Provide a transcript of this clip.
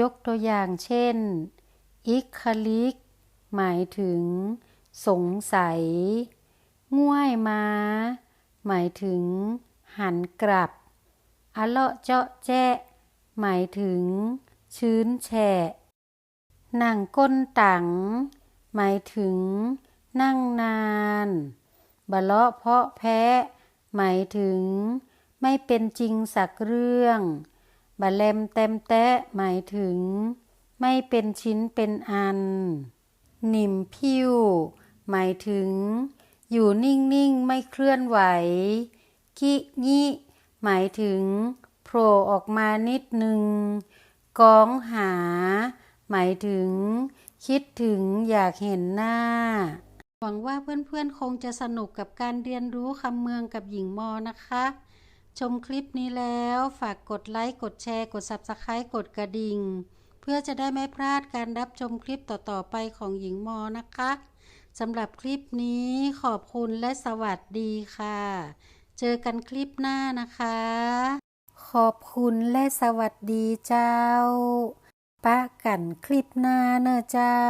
ยกตัวอย่างเช่น อิคลิก หมายถึง สงสัย ง่วยมาหมายถึง หันกลับอะเลาะเจาะแจ๊ะ หมายถึง ชื้นแฉะนั่งก้นตัง หมายถึง นั่งนานบะเลาะเพาะแพะ หมายถึง ไม่เป็นจริงสักเรื่อง บะเลมเต็มแตะหมายถึง ไม่เป็นชิ้นเป็นอัน หนิมพิวหมายถึง อยู่นิ่งๆ ไม่เคลื่อนไหว กิงิหมายถึงโผล่ออกมานิดหนึ่งกองหา หมายถึง คิดถึงอยากเห็นหน้า หวังว่าเพื่อนๆคงจะสนุกกับการเรียนรู้คำเมืองกับหญิงมอนะคะ ชมคลิปนี้แล้วฝากกดไลค์ กดแชร์ กด Subscribe กดกระดิ่ง เพื่อจะได้ไม่พลาดการรับชมคลิปต่อ ๆ ไปของหญิงมอนะคะสำหรับคลิปนี้ขอบคุณและสวัสดีค่ะ เจอกันคลิปหน้านะคะ ขอบคุณและสวัสดีเจ้าปะกันคลิปหน้าเนอะเจ้า